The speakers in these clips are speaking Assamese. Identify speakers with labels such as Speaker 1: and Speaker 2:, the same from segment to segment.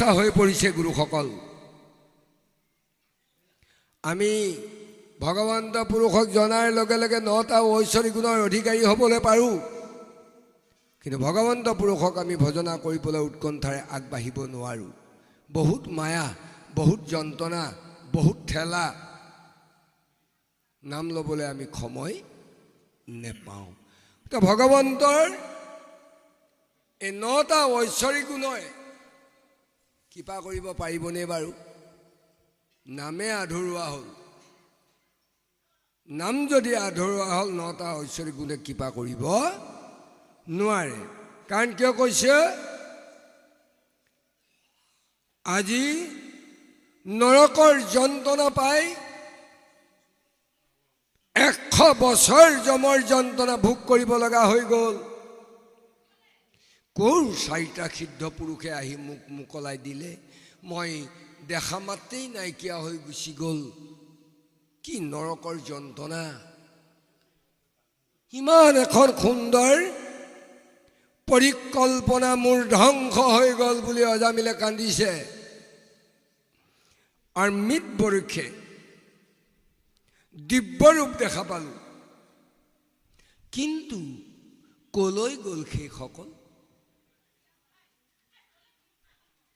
Speaker 1: অৱস্থা হৈ পৰিছে গুৰুসকল আমি ভগৱন্ত পুৰুষক জনাৰ লগে লগে নটা ঐশ্বৰিক গুণৰ অধিকাৰী হ'বলৈ পাৰোঁ। কিন্তু ভগৱন্ত পুৰুষক আমি ভজনা কৰিবলৈ উৎকণ্ঠাৰে আগবাঢ়িব নোৱাৰোঁ। বহুত মায়া, বহুত যন্ত্ৰণা, বহুত ঠেলা নাম ল'বলৈ আমি সময় নেপাওঁ। ভগৱন্তৰ এই নটা ঐশ্বৰিক গুণই কৃপা কৰিব পাৰিবনে বাৰু? নামে আধৰুৱা হ'ল। নাম যদি আধৰুৱা হ'ল নটা ঐশ্বৰিক গুণে কৃপা কৰিব নোৱাৰে। কাৰণ কিয় কৈছে? আজি নৰকৰ যন্ত্ৰণা পাই এশ বছৰ যমৰ যন্ত্ৰণা ভোগ কৰিব লগা হৈ গ'ল। ক'ৰ চাৰিটা সিদ্ধ পুৰুষে আহি মোক মোকলাই দিলে? মই দেখা মাত্ৰেই নাইকিয়া হৈ গুচি গ'ল। কি নৰকৰ যন্ত্ৰণা। ইমান এখন সুন্দৰ পৰিকল্পনা মোৰ ধ্বংস হৈ গ'ল বুলি অজামিলে কান্দিছে। আৰু মৃত বৰষে দিব্যৰূপ দেখা পালোঁ। কিন্তু কলৈ গ'ল সেইসকল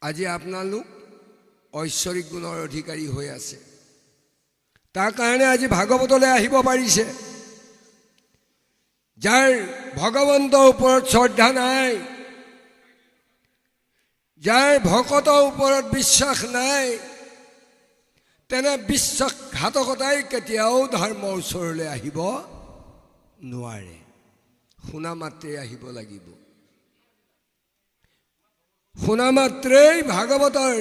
Speaker 1: আজি আপোনালোক ঐশ্বৰিক গুণৰ অধিকাৰী হৈ আছে। তাৰ কাৰণে আজি ভাগৱতলৈ আহিব পাৰিছে। যাৰ ভগৱন্তৰ ওপৰত শ্ৰদ্ধা নাই, যাৰ ভকতৰ ওপৰত বিশ্বাস নাই, তেনে বিশ্বাসঘাতকতাই কেতিয়াও ধৰ্মৰ ওচৰলৈ আহিব নোৱাৰে। শুনা মাত্ৰেই আহিব লাগিব। শুনা মাত্ৰেই ভাগৱতৰ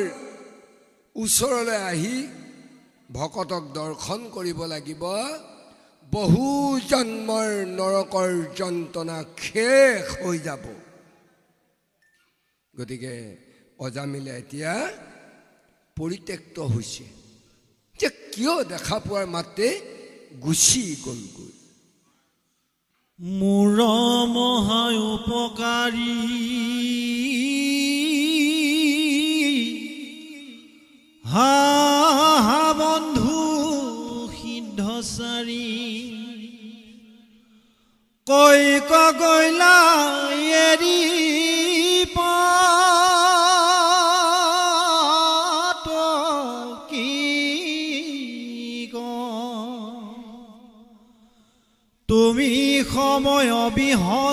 Speaker 1: ওচৰলৈ আহি ভকতক দৰ্শন কৰিব লাগিব। বহু জন্মৰ নৰকৰ যন্ত্ৰণা শেষ হৈ যাব। গতিকে অজামিলে এতিয়া পৰিত্যক্ত হৈছে। যে কিয় দেখা পোৱাৰ মাতে গুচি গ'লগৈ?
Speaker 2: মোৰ মহায় উপকাৰী হা বন্ধু সিদ্ধচাৰী কৈ কগৈলা এৰি? তুমি সময় অবিহনে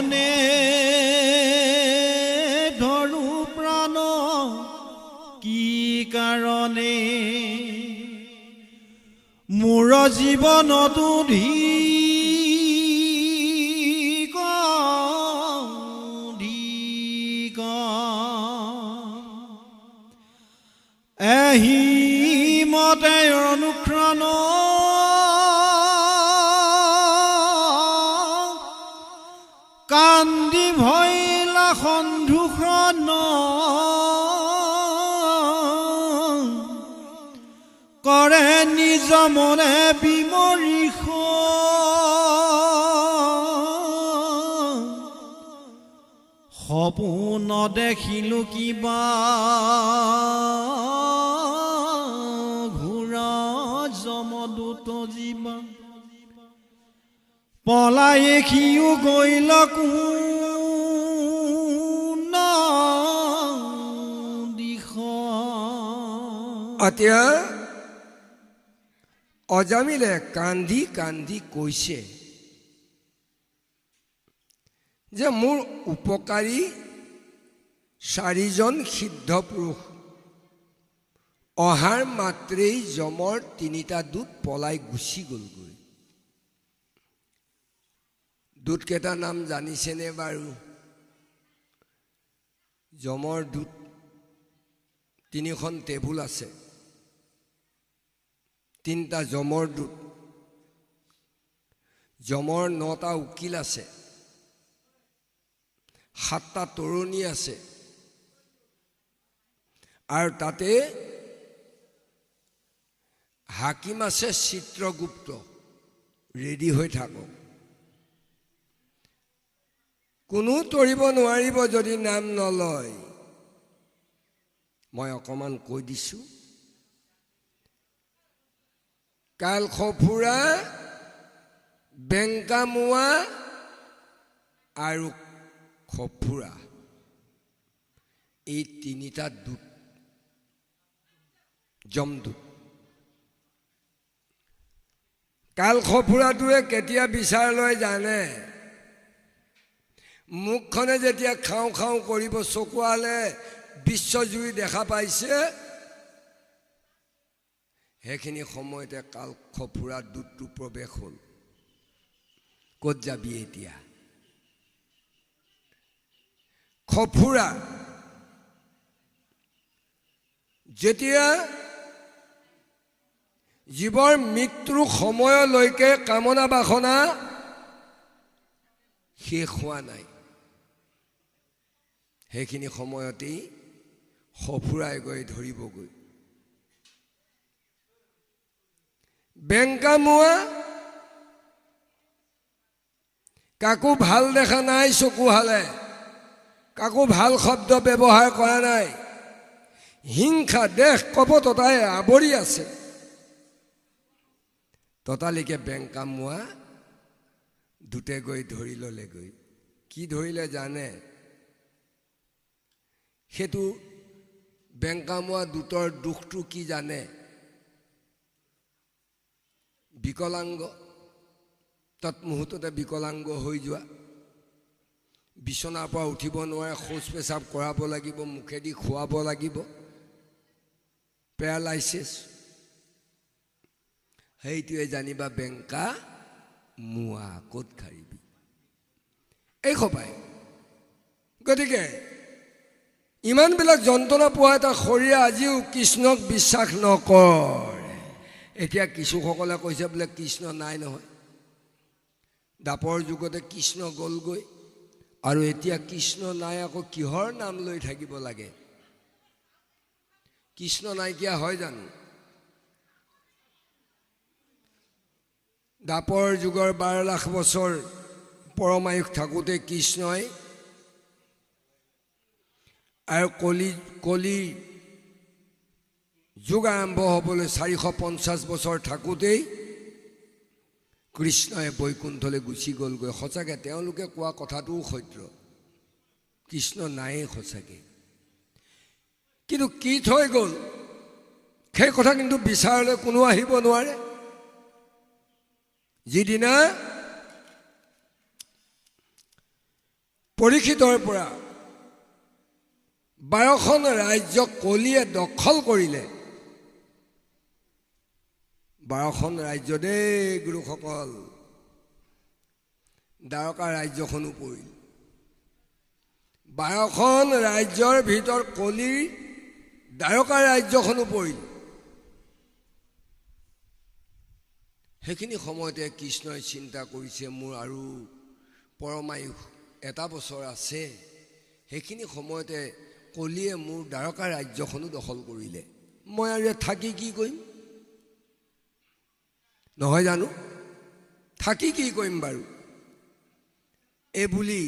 Speaker 2: কাৰণে মোৰ জীৱনতো ধিক এহি মতে অনুক্ষণ কান্দি ভৈলা সন্ধুখন কৰে নিজ মনে বিমৰিষ সপোন দেখিলো কিবা ঘূৰা জমদূত জীৱা পলাই সিও গৈল দিশ
Speaker 1: এতিয়া অজামিলে কান্দি কান্দি কৈছে যে মোৰ উপকাৰী চাৰিজন সিদ্ধ পুৰুষ। অহাৰ মাত্ৰেই যমৰ তিনিটা দূত পলাই গুচি গ'লগৈ। দূতকেইটাৰ নাম জানিছেনে বাৰু? যমৰ দূত তিনিখন টেবুল আছে। তিনিটা যমৰ দূত। যমৰ নটা উকিল আছে। সাতটা তৰুণী আছে। আৰু তাতে হাকিম আছে চিত্ৰগুপ্ত। ৰেডি হৈ থাকক। কোনো তৰিব নোৱাৰিব যদি নাম নলয়। মই অকণমান কৈ দিছোঁ। কাল সফুৰা বেংকামোৱা আৰু সফুৰা এই তিনিটা দূত যমদূত কাল সফুৰাটোৱে কেতিয়া বিচাৰ লয় জানে? মুখখনে যেতিয়া খাওঁ খাওঁ কৰিব চকুৱালে বিশ্বজুৰি দেখা পাইছে। সেইখিনি সময়তে কাল সফুৰা দূতটো প্ৰৱেশ হ'ল। ক'ত যাবি এতিয়া? সফুৰা যেতিয়া জীৱৰ মৃত্যুৰ সময়লৈকে কামনা বাসনা শেষ হোৱা নাই। সেইখিনি সময়তেই সফুৰাই গৈ ধৰিবগৈ। বেংকামোৱা কাকো ভালো দেখা নাই, চকু হালে। কাকো ভালো শব্দ ব্যৱহাৰ কৰা নাই। হিংসা দেশ কপটতাই আৱৰি আছে। ততালিকে বেংকামোৱা দুটে গৈ ধৰি ল'লেগৈ। কি ধৰিলে জানে? সেইটো বেংকামোৱা দুটৰ দুখটো কি জানে? বিকলাংগ তৎমুহূৰ্ততে বিকলাংগ হৈ যোৱা। বিচনাৰ পৰা উঠিব নোৱাৰে শৌচ পেচাব কৰাব লাগিব মুখেদি খুৱাব লাগিব। পেৰালাইচিছ সেইটোৱে জানিবা বেংকা মোৱা ক'ত খাৰিবি এই সপাই গতিকে ইমানবিলাক যন্ত্ৰণা পোৱা এটা শৰীৰে আজিও কৃষ্ণক বিশ্বাস নকৰে। এতিয়া কিছুসকলে কৈছে বোলে কৃষ্ণ নাই নহয়। দাপৰ যুগতে কৃষ্ণ গ'লগৈ আৰু এতিয়া কৃষ্ণ নাই আকৌ কিহৰ নাম লৈ থাকিব লাগে? কৃষ্ণ নাইকিয়া হয় জানো? দাপৰ যুগৰ বাৰ লাখ বছৰ পৰমায়ুস থাকোঁতে কৃষ্ণই আৰু কলি কলি যুগ আৰম্ভ হ'বলৈ চাৰিশ পঞ্চাছ বছৰ থাকোঁতেই কৃষ্ণই বৈকুণ্ঠলৈ গুচি গ'লগৈ। সঁচাকৈ তেওঁলোকে কোৱা কথাটোও সত্য। কৃষ্ণ নায়েই সঁচাকৈ। কিন্তু কি থৈ গ'ল? সেই কথা কিন্তু বিচাৰলৈ কোনো আহিব নোৱাৰে। যিদিনা পৰীক্ষিতৰ পৰা বাৰখন ৰাজ্যক কলিয়ে দখল কৰিলে বাৰখন ৰাজ্য দেই গুৰুসকল দ্বাৰকা ৰাজ্যখনো পৰিল। বাৰখন ৰাজ্যৰ ভিতৰত কলিৰ দ্বাৰকা ৰাজ্যখনো পৰিল। সেইখিনি সময়তে কৃষ্ণই চিন্তা কৰিছে মোৰ আৰু পৰমায়ুস এটা বছৰ আছে। সেইখিনি সময়তে কলিয়ে মোৰ দ্বাৰকা ৰাজ্যখনো দখল কৰিলে। মই আৰু থাকি কি কৰিম? নহয় জানো থাকি কি কৰিম বাৰু এইবুলি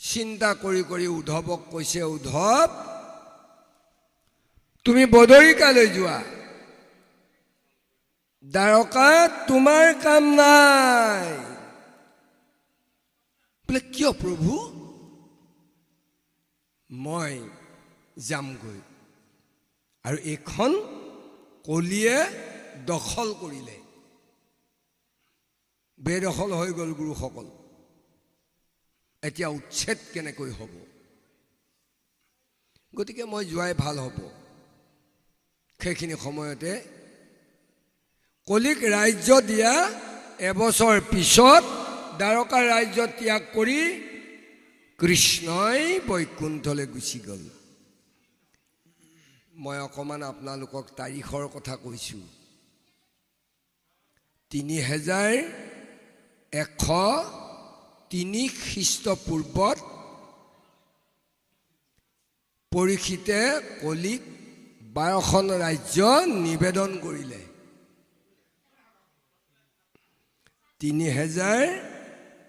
Speaker 1: চিন্তা কৰি কৰি উদ্ধৱক কৈছে উদ্ধৱ তুমি বদৰিকালৈ যোৱা দ্বাৰকাত তোমাৰ কাম নাই বোলে কিয় প্ৰভু মই যামগৈ আৰু এইখন কলিয়ে দখল কৰিলে। বেদখল হৈ গ'ল গুৰুসকল। এতিয়া উচ্ছেদ কেনেকৈ হ'ব? গতিকে মই যোৱাই ভাল হ'ব। সেইখিনি সময়তে কলিক ৰাজ্য দিয়া এবছৰ পিছত দ্বাৰকা ৰাজ্য ত্যাগ কৰি কৃষ্ণই বৈকুণ্ঠলৈ গুচি গ'ল। মই অকণমান আপোনালোকক তাৰিখৰ কথা কৈছোঁ। তিনি হেজাৰ এশ তিনি খ্ৰীষ্টপূৰ্বত পৰীক্ষিতে কলিক বাৰখন ৰাজ্য নিবেদন কৰিলে। তিনি হেজাৰ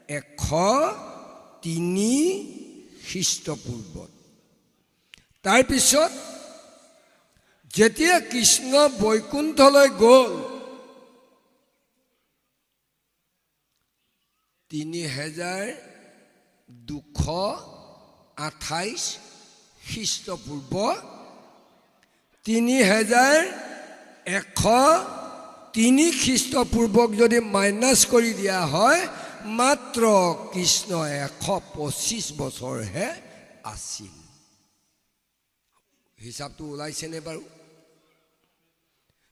Speaker 1: এশ তিনি খ্ৰীষ্টপূৰ্বত। তাৰপিছত যেতিয়া কৃষ্ণ বৈকুণ্ঠলৈ গ'ল তিনি হেজাৰ দুশ আঠাইছ খ্ৰীষ্টপূৰ্ব তিনি হেজাৰ এশ তিনি খ্ৰীষ্টপূৰ্বক যদি মাইনাছ কৰি দিয়া হয়, মাত্ৰ কৃষ্ণ এশ পঁচিছ বছৰহে আছিল। হিচাপটো ওলাইছেনে বাৰু?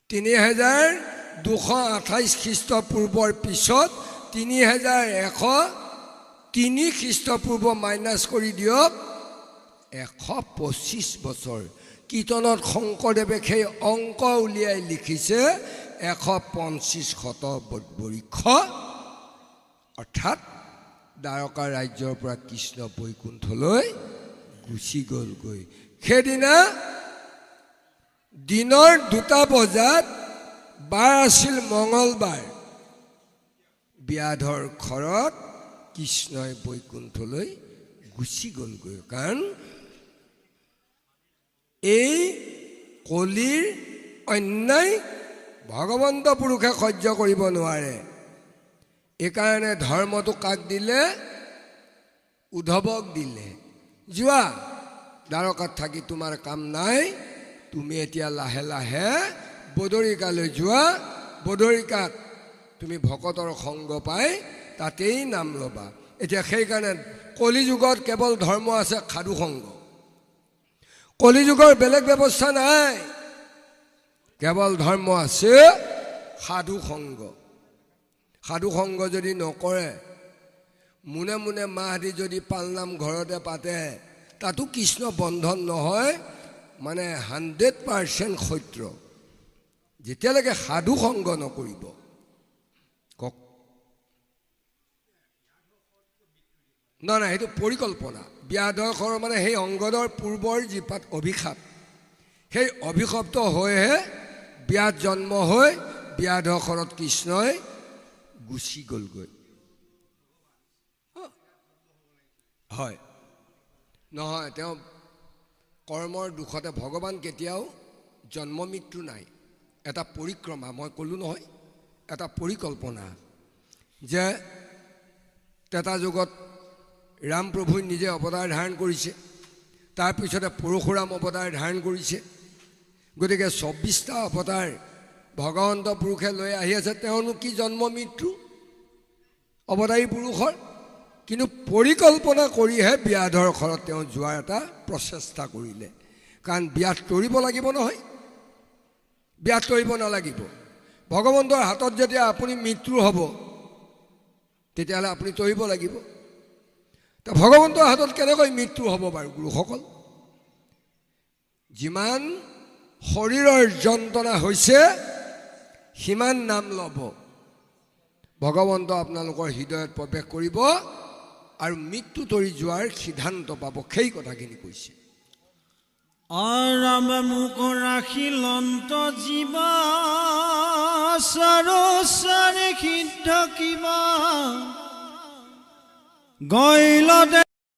Speaker 1: তিনি হেজাৰ দুশ আঠাইছ খ্ৰীষ্টপূৰ্বৰ পিছত তিনি হেজাৰ এশ, তিনি খ্ৰীষ্টপূৰ্ব মাইনাছ কৰি দিয়ক, এশ পঁচিছ বছৰ। কীৰ্তনত শংকৰদেৱে সেই অঙ্ক উলিয়াই লিখিছে, এশ পঞ্চিছ শত বৰিষ অৰ্থাৎ দ্বাৰকা ৰাজ্যৰ পৰা কৃষ্ণ বৈকুণ্ঠলৈ গুচি গ'লগৈ। সেইদিনা দিনৰ দুটা বজাত বাৰ আছিল মঙলবাৰ ব্যাধৰ ঘৰত কৃষ্ণই বৈকুণ্ঠলৈ গুচি গ'লগৈ। কাৰণ এই কলিৰ অন্যায় ভগৱন্ত পুৰুষে সহ্য কৰিব নোৱাৰে। এইকাৰণে ধৰ্মটো কাক দিলে? উদ্ধৱক দিলে। যোৱা, দ্বাৰকাত থাকি তোমাৰ কাম নাই। তুমি এতিয়া লাহে লাহে বদৰিকালৈ যোৱা। বদৰিকাত তুমি ভকতৰ সংগ পাই তাতেই নাম ল'বা। এতিয়া সেইকাৰণে কলিযুগত কেৱল ধৰ্ম আছে সাধু সংগ কলিযুগৰ বেলেগ ব্যৱস্থা নাই। কেৱল ধৰ্ম আছে সাধু সংগ সাধু সংগ যদি নকৰে মোনে মোনে মাহ দি যদি পালনাম ঘৰতে পাতে তাতো কৃষ্ণ বন্ধন নহয় মানে হাণ্ড্ৰেড পাৰ্চেণ্ট সত্য। যেতিয়ালৈকে সাধু সংগ নকৰিব। নহয় নাই সেইটো পৰিকল্পনা। ব্যাধৰ মানে সেই অংগদৰ পূৰ্বৰ যি পাত অভিশাপ সেই অভিশপ্ত হৈহে ব্যাধ জন্ম হৈ ব্যাধৰখনত কৃষ্ণই গুচি গ'লগৈ। হয়। নহয় তেওঁ কৰ্মৰ দুখতে ভগৱান কেতিয়াও জন্ম মৃত্যু নাই। এটা পৰিক্ৰমা মই ক'লোঁ নহয় এটা পৰিকল্পনা যে তেতা যুগত ৰাম প্ৰভুই নিজে অৱতাৰ ধাৰণ কৰিছে। তাৰপিছতে পৰশুৰাম অৱতাৰ ধাৰণ কৰিছে। গতিকে চৌব্বিছটা অৱতাৰ ভগৱন্ত পুৰুষে লৈ আহি আছে। তেওঁনো কি জন্ম মৃত্যু? অৱতাৰী পুৰুষৰ? কিন্তু পৰিকল্পনা কৰিহে ব্যাধৰ ঘৰত তেওঁ যোৱাৰ এটা প্ৰচেষ্টা কৰিলে। কাৰণ ব্যাধ তৰিব লাগিব নহয়। ব্যাধ তৰিব নালাগিব। ভগৱন্তৰ হাতত যেতিয়া আপুনি মৃত্যু হ'ব তেতিয়াহ'লে আপুনি তৰিব লাগিব। ত ভগৱন্তৰ হাতত কেনেকৈ মৃত্যু হ'ব বাৰু গুৰুসকল? যিমান শৰীৰৰ যন্ত্ৰণা হৈছে, সিমান নাম ল'ব। ভগৱন্ত আপোনালোকৰ হৃদয়ত প্ৰৱেশ কৰিব আৰু মৃত্যু তৰি যোৱাৰ সিদ্ধান্ত পাব, সেই কথাখিনি কৈছে।
Speaker 2: আৰাম মোক ৰাখিলন্ত জীৱা চাৰে সিদ্ধ কিবা গইল